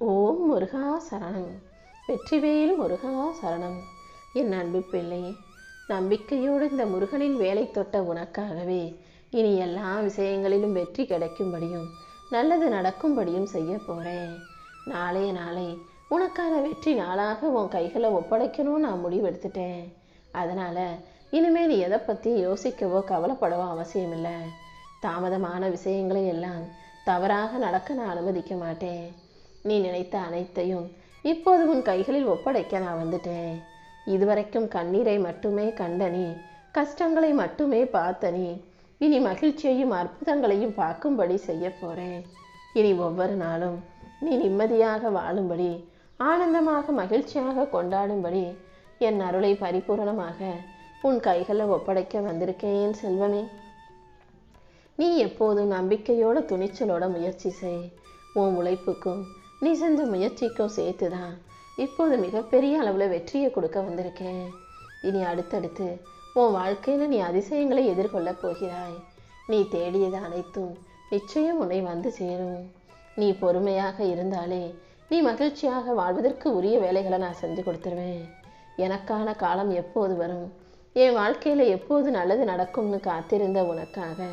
ஓம் முருகா சரணம். வெற்றிவேல் முருகா சரணம். என் அன்பு பிள்ளை நம்பிக்கையோடு இந்த முருகனின் வேலை தொட்ட உனக்காகவே இனி எல்லா விஷயங்களிலும் வெற்றி கிடைக்கும்படியும் நல்லது நடக்கும்படியும் செய்ய போகிறேன் நாளைய நாளை உனக்கான வெற்றி நாளாக உன் கைகளை ஒப்படைக்கணும்னு நான் முடிவெடுத்துட்டேன். அதனால் இனிமேல் நீ எதை பற்றி யோசிக்கவோ கவலைப்படவோ அவசியமில்லை. தாமதமான விஷயங்களை எல்லாம் தவறாக நடக்க நான் அனுமதிக்க மாட்டேன். நீ நினைத்த அனைத்தையும் இப்போது உன் கைகளில் ஒப்படைக்க நான் வந்துட்டேன். இதுவரைக்கும் கண்ணீரை மட்டுமே கண்ட நீ கஷ்டங்களை மட்டுமே பார்த்த நீ இனி மகிழ்ச்சியையும் அற்புதங்களையும் பார்க்கும்படி செய்ய போறேன். இனி ஒவ்வொரு நாளும் நீ நிம்மதியாக வாழும்படி ஆனந்தமாக மகிழ்ச்சியாக கொண்டாடும்படி என் அருளை பரிபூரணமாக உன் கைகளில் ஒப்படைக்க வந்திருக்கேன் செல்வமே. நீ எப்போதும் நம்பிக்கையோட துணிச்சலோட முயற்சி செய். உன் உழைப்புக்கும் நீ செஞ்ச முயற்சிக்கும் சேர்த்து தான் இப்போது மிகப்பெரிய அளவில் வெற்றியை கொடுக்க வந்திருக்கேன். இனி அடுத்தடுத்து உன் வாழ்க்கையில் நீ அதிசயங்களை எதிர்கொள்ளப் போகிறாய். நீ தேடியது அனைத்தும் நிச்சயம் உன்னை வந்து சேரும். நீ பொறுமையாக இருந்தாலே நீ மகிழ்ச்சியாக வாழ்வதற்கு உரிய வேலைகளை நான் செஞ்சு கொடுத்துருவேன். எனக்கான காலம் எப்போது வரும்? என் வாழ்க்கையில் எப்போது நல்லது நடக்கும்னு காத்திருந்த உனக்காக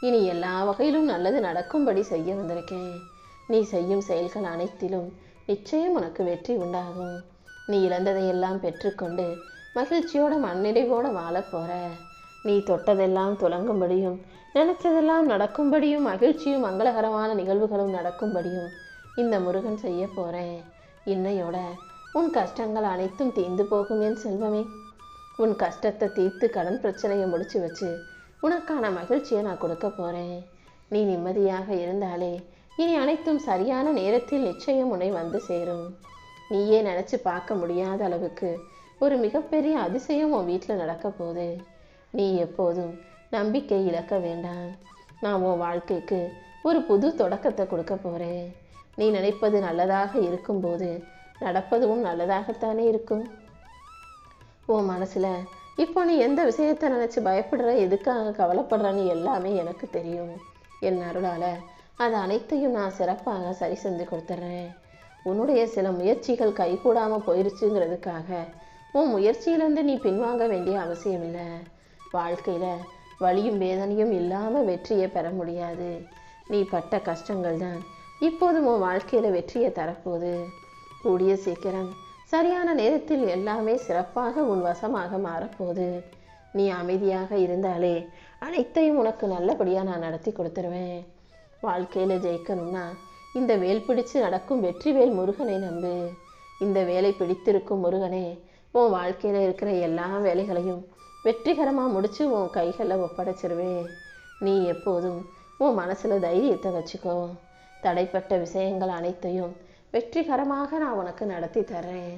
இனி எல்லா வகையிலும் நல்லது நடக்கும்படி செய்ய வந்திருக்கேன். நீ செய்யும் செயல்கள் அனைத்திலும் நிச்சயம் உனக்கு வெற்றி உண்டாகும். நீ இழந்ததையெல்லாம் பெற்றுக்கொண்டு மகிழ்ச்சியோட மண்ணிறைவோட வாழப் போற. நீ தொட்டதெல்லாம் துலங்கும்படியும் நினைச்சதெல்லாம் நடக்கும்படியும் மகிழ்ச்சியும் மங்களகரமான நிகழ்வுகளும் நடக்கும்படியும் இந்த முருகன் செய்ய போறேன். இன்னையோட உன் கஷ்டங்கள் அனைத்தும் தீர்ந்து போகும் என் செல்வமே. உன் கஷ்டத்தை தீர்த்து கடன் பிரச்சனையை முடிச்சு வச்சு உனக்கான மகிழ்ச்சியை நான் கொடுக்க போகிறேன் நீ நிம்மதியாக இருந்தாலே இனி அனைத்தும் சரியான நேரத்தில் நிச்சயம் உன்னை வந்து சேரும். நீயே நினச்சி பார்க்க முடியாத அளவுக்கு ஒரு மிகப்பெரிய அதிசயம் உன் வீட்டில் நடக்க போகுது. நீ எப்போதும் நம்பிக்கை இழக்க வேண்டாம். நான் உன் வாழ்க்கைக்கு ஒரு புது தொடக்கத்தை கொடுக்க போகிறேன் நீ நினைப்பது நல்லதாக இருக்கும்போது நடப்பதும் நல்லதாகத்தானே இருக்கும். உன் மனசில் இப்போ நீ எந்த விஷயத்தை நினச்சி பயப்படுற எதுக்காக கவலைப்படுறன்னு எல்லாமே எனக்கு தெரியும். என் அருளால் அது அனைத்தையும் நான் சிறப்பாக சரி செஞ்சு கொடுத்துட்றேன். உன்னுடைய சில முயற்சிகள் கைகூடாமல் போயிருச்சுங்கிறதுக்காக உன் முயற்சியிலேருந்து நீ பின்வாங்க வேண்டிய அவசியம் இல்லை வாழ்க்கையில் வலியும் வேதனையும் இல்லாமல் வெற்றியை பெற முடியாது. நீ பட்ட கஷ்டங்கள் தான் இப்போதும் உன் வாழ்க்கையில் வெற்றியை தரப்போகுது. கூடிய சீக்கிரம் சரியான நேரத்தில் எல்லாமே சிறப்பாக உன் வசமாக மாறப்போகுது. நீ அமைதியாக இருந்தாலே அனைத்தையும் உனக்கு நல்லபடியாக நான் நடத்தி கொடுத்துருவேன். வாழ்க்கையில் ஜெயிக்கணும்னா இந்த வேல் பிடிச்சு நடக்கும் வெற்றிவேல் முருகனை நம்பு. இந்த வேலை பிடித்திருக்கும் முருகனே உன் வாழ்க்கையில் இருக்கிற எல்லா வேலைகளையும் வெற்றிகரமாக முடித்து உன் கைகளில் ஒப்படைச்சிருவேன் நீ எப்போதும் உன் மனசில் தைரியத்தை வச்சுக்கோ. தடைப்பட்ட விஷயங்கள் அனைத்தையும் வெற்றிகரமாக நான் உனக்கு நடத்தி தர்றேன்.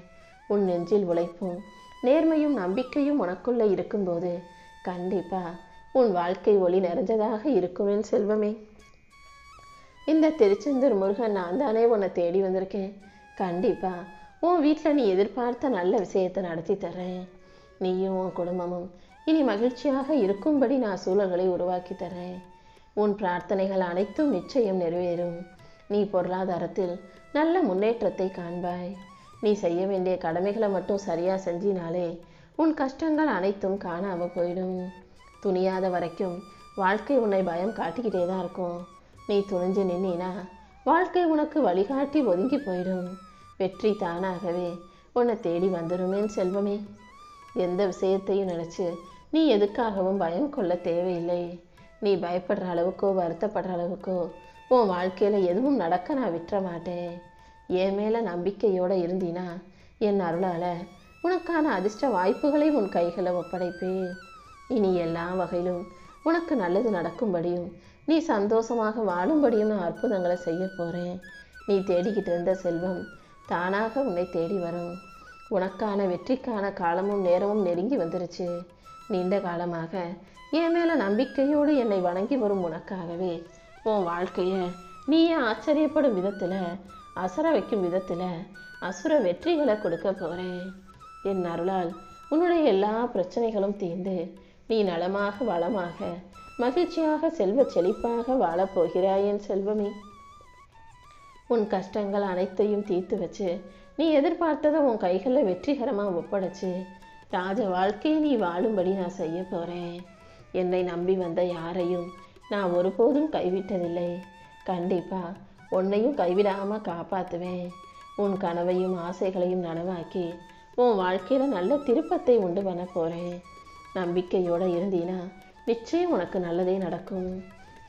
உன் நெஞ்சில் உழைப்பும் நேர்மையும் நம்பிக்கையும் உனக்குள்ளே இருக்கும்போது கண்டிப்பாக உன் வாழ்க்கை ஒளி நிறைஞ்சதாக இருக்கும் செல்வமே. இந்த திருச்செந்தூர் முருகன் நான் தானே உன்னை தேடி வந்திருக்கேன். கண்டிப்பா உன் வீட்டில் நீ எதிர்பார்த்த நல்ல விஷயத்தை நடத்தி தர்றேன். நீயும் உன் குடும்பமும் இனி மகிழ்ச்சியாக இருக்கும்படி நான் சூழல்களை உருவாக்கி தர்றேன். உன் பிரார்த்தனைகள் அனைத்தும் நிச்சயம் நிறைவேறும். நீ பொருளாதாரத்தில் நல்ல முன்னேற்றத்தை காண்பாய். நீ செய்ய வேண்டிய கடமைகளை மட்டும் சரியா செஞ்சினாலே உன் கஷ்டங்கள் அனைத்தும் காணாமல் போயிடும். துணியாத வரைக்கும் வாழ்க்கை உன்னை பயம் காட்டிக்கிட்டே தான் இருக்கும். நீ துணிஞ்சு நின்னா வாழ்க்கை உனக்கு வழிகாட்டி ஒதுங்கி போயிடும். வெற்றி தானாகவே உன்னை தேடி வந்துருமேன் செல்வமே. எந்த விஷயத்தையும் நினச்சி நீ எதுக்காகவும் பயம் கொள்ள தேவையில்லை. நீ பயப்படுற அளவுக்கோ வருத்தப்படுற அளவுக்கோ உன் வாழ்க்கையில் எதுவும் நடக்க நான் விட்டுற மாட்டேன். என் மேலே நம்பிக்கையோடு இருந்தீனா என் அருளால் உனக்கான அதிர்ஷ்ட வாய்ப்புகளை உன் கைகளை ஒப்படைப்பேன். இனி எல்லா வகையிலும் உனக்கு நல்லது நடக்கும்படியும் நீ சந்தோஷமாக வாழும்படியும் நான் அற்புதங்களை செய்ய போகிறேன் நீ தேடிக்கிட்டு இருந்த செல்வம் தானாக உன்னை தேடி வரும். உனக்கான வெற்றிக்கான காலமும் நேரமும் நெருங்கி வந்துருச்சு. நீண்ட காலமாக என் மேலே நம்பிக்கையோடு என்னை வணங்கி வரும் உனக்காகவே உன் வாழ்க்கையை நீயே ஆச்சரியப்படும் விதத்தில் அசர வைக்கும் விதத்தில் அசுர வெற்றிகளை கொடுக்க போகிறேன் என் அருளால் உன்னுடைய எல்லா பிரச்சனைகளும் தீர்ந்து நீ நலமாக வளமாக மகிழ்ச்சியாக செல்வ செழிப்பாக வாழப்போகிறாய் என் செல்வமே. உன் கஷ்டங்கள் அனைத்தையும் தீர்த்து வச்சு நீ எதிர்பார்த்ததை உன் கைகளில் வெற்றிகரமாக ஒப்படைச்சு ராஜ வாழ்க்கையை நீ வாழும்படி நான் செய்ய போகிறேன் என்னை நம்பி வந்த யாரையும் நான் ஒருபோதும் கைவிட்டதில்லை. கண்டிப்பாக உன்னையும் கைவிடாமல் காப்பாற்றுவேன் உன் கனவையும் ஆசைகளையும் நனவாக்கி உன் வாழ்க்கையில் நல்ல திருப்பத்தை உண்டு பண்ண போகிறேன் நம்பிக்கையோடு இருந்தீன்னா நிச்சயம் உனக்கு நல்லதே நடக்கும்.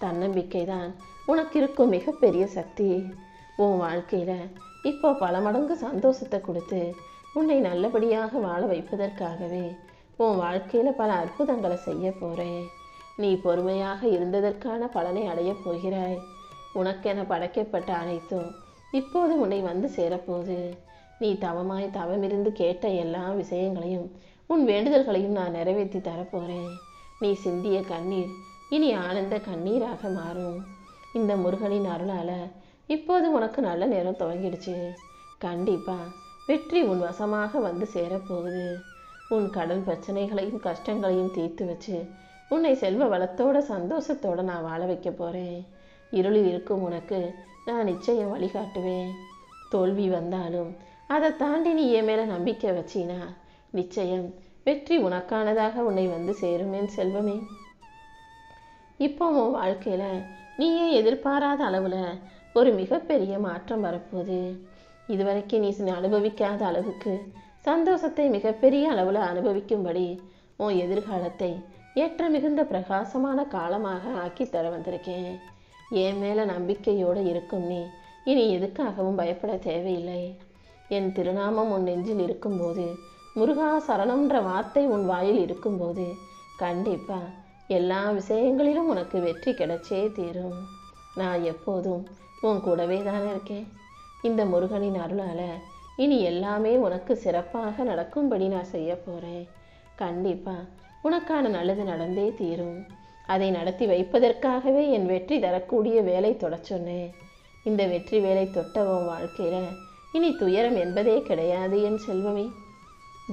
தன்னம்பிக்கை தான் உனக்கு இருக்கும் மிகப்பெரிய சக்தி. உன் வாழ்க்கையில் இப்போ பல மடங்கு சந்தோஷத்தை கொடுத்து உன்னை நல்லபடியாக வாழ வைப்பதற்காகவே உன் வாழ்க்கையில் பல அற்புதங்களை செய்ய போகிறேன் நீ பொறுமையாக இருந்ததற்கான பலனை அடையப் போகிறாய். உனக்கென படைக்கப்பட்ட அனைத்தும் இப்போது உன்னை வந்து சேரப்போகுது. நீ தவமாய் தவமிருந்து கேட்ட எல்லா விஷயங்களையும் உன் வேண்டுதல்களையும் நான் நிறைவேற்றி தரப்போகிறேன் நீ சிந்திய கண்ணீர் இனி ஆனந்த கண்ணீராக மாறும். இந்த முருகனின் அருளால் இப்போது உனக்கு நல்ல நேரம் துவங்கிடுச்சு. கண்டிப்பாக வெற்றி உன் வசமாக வந்து சேரப்போகுது. உன் கடன் பிரச்சனைகளையும் கஷ்டங்களையும் தீர்த்து வச்சு உன்னை செல்வ வளத்தோட சந்தோஷத்தோட நான் வாழ வைக்க போகிறேன் இருளில் இருக்கும் உனக்கு நான் நிச்சயம் வழிகாட்டுவேன். தோல்வி வந்தாலும் அதை தாண்டி நீ என் மேலே நம்பிக்கை வச்சினா நிச்சயம் வெற்றி உனக்கானதாக உன்னை வந்து சேருமேன் செல்வமே. இப்போ உன் வாழ்க்கையில் நீயே எதிர்பாராத அளவில் ஒரு மிகப்பெரிய மாற்றம் வரப்போகுது. இதுவரைக்கும் நீ அனுபவிக்காத அளவுக்கு சந்தோஷத்தை மிகப்பெரிய அளவில் அனுபவிக்கும்படி உன் எதிர்காலத்தை ஏற்ற மிகுந்த பிரகாசமான காலமாக ஆக்கி தர வந்திருக்கேன். என் மேலே நம்பிக்கையோடு இருக்கும் நீ இனி எதுக்காகவும் பயப்பட தேவையில்லை. என் திருநாமம் உன் நெஞ்சில் இருக்கும்போது முருகா சரணம்ன்ற வார்த்தை உன் வாயில் இருக்கும்போது கண்டிப்பாக எல்லா விஷயங்களிலும் உனக்கு வெற்றி கிடைச்சே தீரும். நான் எப்போதும் உன் கூடவே தானே இருக்கேன். இந்த முருகனின் அருளால் இனி எல்லாமே உனக்கு சிறப்பாக நடக்கும்படி நான் செய்ய போகிறேன் கண்டிப்பாக உனக்கான நல்லது நடந்தே தீரும். அதை நடத்தி வைப்பதற்காகவே என் வெற்றி தரக்கூடிய வேலை தொடச்சொன்னேன் இந்த வெற்றி வேலை தொட்ட உன் வாழ்க்கையில் இனி துயரம் என்பதே கிடையாது என் செல்வமே.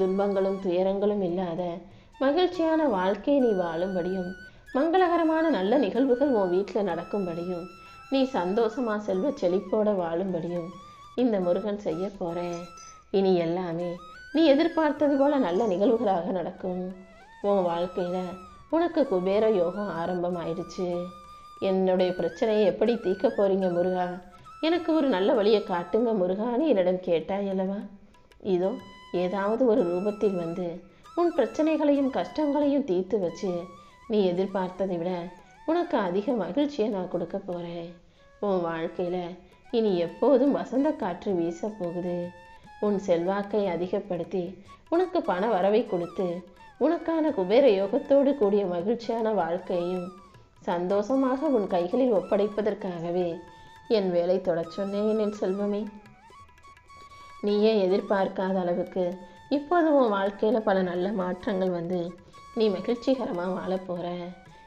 துன்பங்களும் துயரங்களும் இல்லாத மகிழ்ச்சியான வாழ்க்கையை நீ வாழும்படியும் மங்களகரமான நல்ல நிகழ்வுகள் உன் வீட்டில் நடக்கும்படியும் நீ சந்தோஷமா செல்வ செழிப்போட வாழும்படியும் இந்த முருகன் செய்ய போறேன். இனி எல்லாமே நீ எதிர்பார்த்தது போல நல்ல நிகழ்வுகளாக நடக்கும். உன் வாழ்க்கையில் உனக்கு குபேர யோகம் ஆரம்பம் ஆயிடுச்சு என்னுடைய பிரச்சனையை எப்படி தீர்க்க போறீங்க முருகா? எனக்கு ஒரு நல்ல வழியை காட்டுங்க முருகான்னு என்னிடம் கேட்டாய் அல்லவா? இதோ ஏதாவது ஒரு ரூபத்தில் வந்து உன் பிரச்சனைகளையும் கஷ்டங்களையும் தீர்த்து வச்சு நீ எதிர்பார்த்ததை விட உனக்கு அதிக மகிழ்ச்சியை நான் கொடுக்க போகிறேன் உன் வாழ்க்கையில் இனி எப்போதும் வசந்த காற்று வீச போகுது. உன் செல்வாக்கை அதிகப்படுத்தி உனக்கு பண வரவை கொடுத்து உனக்கான குபேர யோகத்தோடு கூடிய மகிழ்ச்சியான வாழ்க்கையையும் சந்தோஷமாக உன் கைகளில் ஒப்படைப்பதற்காகவே என் வேலை தொடச் சொன்னேன் என் செல்வமே. நீயே எதிர்பார்க்காத அளவுக்கு இப்போது உன் வாழ்க்கையில் பல நல்ல மாற்றங்கள் வந்து நீ மகிழ்ச்சிகரமாக வாழப் போகிற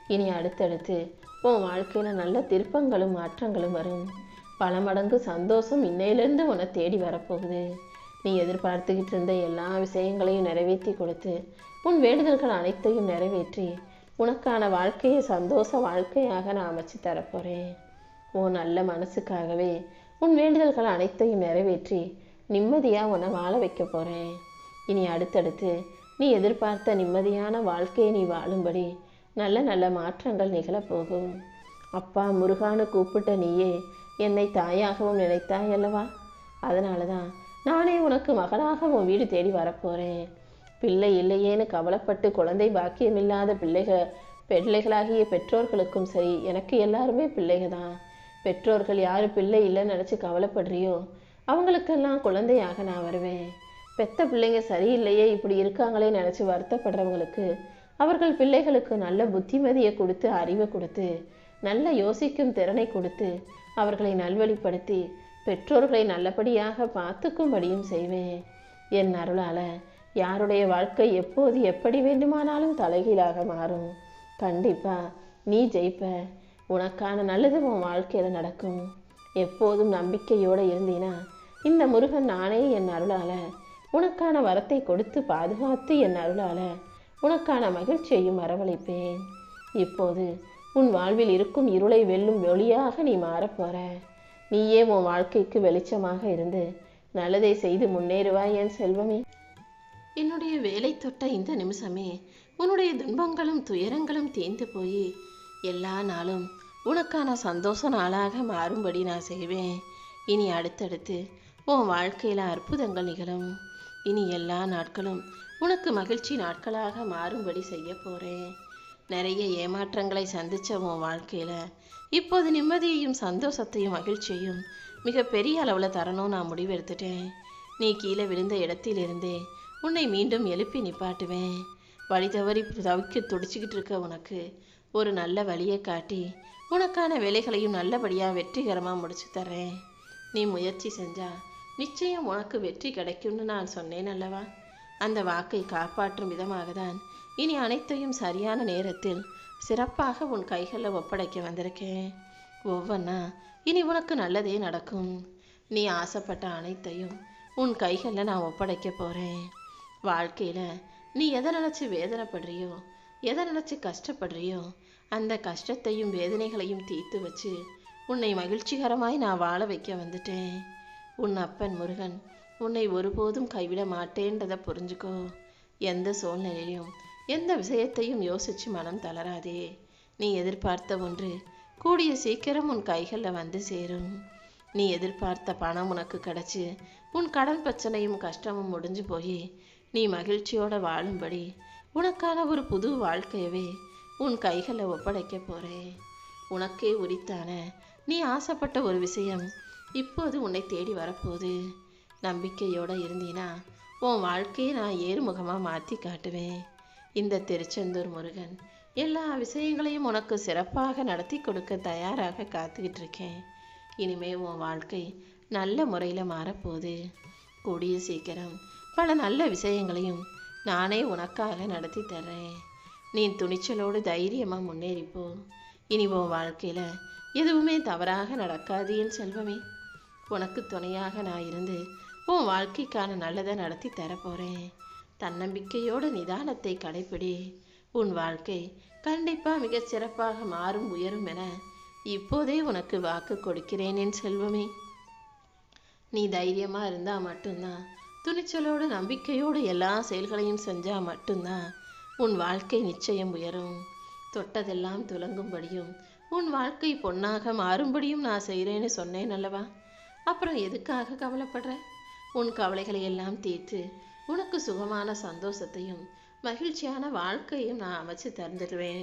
இனி அடுத்தடுத்து உன் வாழ்க்கையில் நல்ல திருப்பங்களும் மாற்றங்களும் வரும். பல மடங்கு சந்தோஷம் இன்னையிலேருந்து உன்னை தேடி வரப்போகுது. நீ எதிர்பார்த்துக்கிட்டு இருந்த எல்லா விஷயங்களையும் நிறைவேற்றி கொடுத்து உன் வேண்டுதல்கள் அனைத்தையும் நிறைவேற்றி உனக்கான வாழ்க்கையை சந்தோஷ வாழ்க்கையாக நான் அமைச்சு தரப்போகிறேன் உன் நல்ல மனசுக்காகவே உன் வேண்டுதல்கள் அனைத்தையும் நிறைவேற்றி நிம்மதியாக உன்னை வாழ வைக்க போகிறேன் இனி அடுத்தடுத்து நீ எதிர்பார்த்த நிம்மதியான வாழ்க்கையை நீ வாழும்படி நல்ல நல்ல மாற்றங்கள் நிகழப்போகும் அப்பா முருகான்னு கூப்பிட்ட நீயே என்னை தாயாகவும் நினைத்தாய் அல்லவா? அதனால தான் நானே உனக்கு மகனாக உன் வீடு தேடி வரப்போகிறேன் பிள்ளை இல்லையேன்னு கவலைப்பட்டு குழந்தை பாக்கியமில்லாத பிள்ளைகள் பிள்ளைகளாகிய பெற்றோர்களுக்கும் சரி எனக்கு எல்லாருமே பிள்ளைங்க தான் பெற்றோர்கள் யார் பிள்ளை இல்லைன்னு நினச்சி கவலைப்படுறியோ அவங்களுக்கெல்லாம் குழந்தையாக நான் வருவேன். பெத்த பிள்ளைங்க சரியில்லையே இப்படி இருக்காங்களே நினச்சி வருத்தப்படுறவங்களுக்கு அவர்கள் பிள்ளைகளுக்கு நல்ல புத்திமதியை கொடுத்து அறிவை கொடுத்து நல்ல யோசிக்கும் திறனை கொடுத்து அவர்களை நல்வழிப்படுத்தி பெற்றோர்களை நல்லபடியாக பார்த்துக்கும்படியும் செய்வேன். என் அருளால் யாருடைய வாழ்க்கை எப்போது எப்படி வேண்டுமானாலும் தலைகீழாக மாறும். கண்டிப்பாக நீ ஜெயிப்ப. உனக்கான நல்லது உன் வாழ்க்கையில் நடக்கும். எப்போதும் நம்பிக்கையோடு இருந்தீனா? இந்த முருகன் நானே என் அருளால உனக்கான வரத்தை கொடுத்து பாதுகாத்து என் அருளால உனக்கான மகிழ்ச்சியையும் வரவழைப்பேன் இப்போது உன் வாழ்வில் இருக்கும் இருளை வெல்லும் ஒளியாக நீ மாறப்போற நீயே உன் வாழ்க்கைக்கு வெளிச்சமாக இருந்து நல்லதை செய்து முன்னேறுவாய் என் செல்வமே. என்னுடைய வேலை தொட்ட இந்த நிமிஷமே உன்னுடைய துன்பங்களும் துயரங்களும் தீர்ந்து போய் எல்லா நாளும் உனக்கான சந்தோஷ நாளாக மாறும்படி நான் செய்வேன். இனி அடுத்தடுத்து உன் வாழ்க்கையில் அற்புதங்கள் நிகழும். இனி எல்லா நாட்களும் உனக்கு மகிழ்ச்சி நாட்களாக மாறும்படி செய்ய போகிறேன் நிறைய ஏமாற்றங்களை சந்தித்த உன் வாழ்க்கையில் இப்போது நிம்மதியையும் சந்தோஷத்தையும் மகிழ்ச்சியையும் மிக பெரிய அளவில் தரணும் நான் முடிவெடுத்துட்டேன். நீ கீழே விழுந்த இடத்திலிருந்தே உன்னை மீண்டும் எழுப்பி நிப்பாட்டுவேன். வழி தவறி தவிக்க துடிச்சிக்கிட்டு இருக்க உனக்கு ஒரு நல்ல வழியை காட்டி உனக்கான வேலைகளையும் நல்லபடியாக வெற்றிகரமாக முடிச்சு தர்றேன். நீ முயற்சி செஞ்சா நிச்சயம் உனக்கு வெற்றி கிடைக்கும்னு நான் சொன்னேன் அல்லவா? அந்த வாக்கை காப்பாற்றும் விதமாக தான் இனி அனைத்தையும் சரியான நேரத்தில் சிறப்பாக உன் கைகளில் ஒப்படைக்க வந்திருக்கேன். ஒவ்வொன்றா இனி உனக்கு நல்லதே நடக்கும். நீ ஆசைப்பட்ட அனைத்தையும் உன் கைகளில் நான் ஒப்படைக்க போகிறேன் வாழ்க்கையில் நீ எதை நினச்சி வேதனைப்படுறியோ எதை நினச்சி கஷ்டப்படுறியோ அந்த கஷ்டத்தையும் வேதனைகளையும் தீர்த்து வச்சு உன்னை மகிழ்ச்சிகரமாய் நான் வாழ வைக்க வந்துட்டேன். உன் அப்பன் முருகன் உன்னை ஒருபோதும் கைவிட மாட்டேன்றதை புரிஞ்சுக்கோ. எந்த சூழ்நிலையும் எந்த விஷயத்தையும் யோசிச்சு மனம் தளராதே. நீ எதிர்பார்த்த ஒன்று கூடிய சீக்கிரம் உன் கைகளில் வந்து சேரும். நீ எதிர்பார்த்த பணம் உனக்கு கிடைச்சி உன் கடன் பிரச்சனையும் கஷ்டமும் முடிஞ்சு போய் நீ மகிழ்ச்சியோட வாழும்படி உனக்கான ஒரு புது வாழ்க்கையவே உன் கைகளில் ஒப்படைக்க போறேன். உனக்கே உரித்தான நீ ஆசைப்பட்ட ஒரு விஷயம் இப்போது உன்னை தேடி வரப்போகுது. நம்பிக்கையோட இருந்தீனா உன் வாழ்க்கையை நான் ஏறுமுகமாக மாற்றி காட்டுவேன். இந்த திருச்செந்தூர் முருகன் எல்லா விஷயங்களையும் உனக்கு சிறப்பாக நடத்தி கொடுக்க தயாராக காத்துக்கிட்டு இருக்கேன். இனிமே உன் வாழ்க்கை நல்ல முறையில் மாறப்போகுது. கூடிய சீக்கிரம் பல நல்ல விஷயங்களையும் நானே உனக்காக நடத்தி தர்றேன். நீ துணிச்சலோடு தைரியமாக முன்னேறிப்போ. இனி உன் வாழ்க்கையில் எதுவுமே தவறாக நடக்காது என் செல்வமே. உனக்கு துணையாக நான் இருந்து உன் வாழ்க்கைக்கான நல்லதை நடத்தி தரப்போகிறேன் தன்னம்பிக்கையோடு நிதானத்தை கடைப்பிடி. உன் வாழ்க்கை கண்டிப்பாக மிகச் சிறப்பாக மாறும் உயரும் என இப்போதே உனக்கு வாக்கு கொடுக்கிறேன் என் செல்வமே. நீ தைரியமாக இருந்தால் மட்டும்தான் துணிச்சலோடு நம்பிக்கையோடு எல்லா செயல்களையும் செஞ்சால் மட்டும்தான் உன் வாழ்க்கை நிச்சயம் உயரும். தொட்டதெல்லாம் துலங்கும்படியும் உன் வாழ்க்கை பொன்னாக மாறும்படியும் நான் செய்கிறேன்னு சொன்னேன் அல்லவா? அப்புறம் எதுக்காக கவலைப்படுற? உன் கவலைகளை எல்லாம் தீர்த்து உனக்கு சுகமான சந்தோஷத்தையும் மகிழ்ச்சியான வாழ்க்கையும் நான் அமைச்சு தந்துடுவேன்.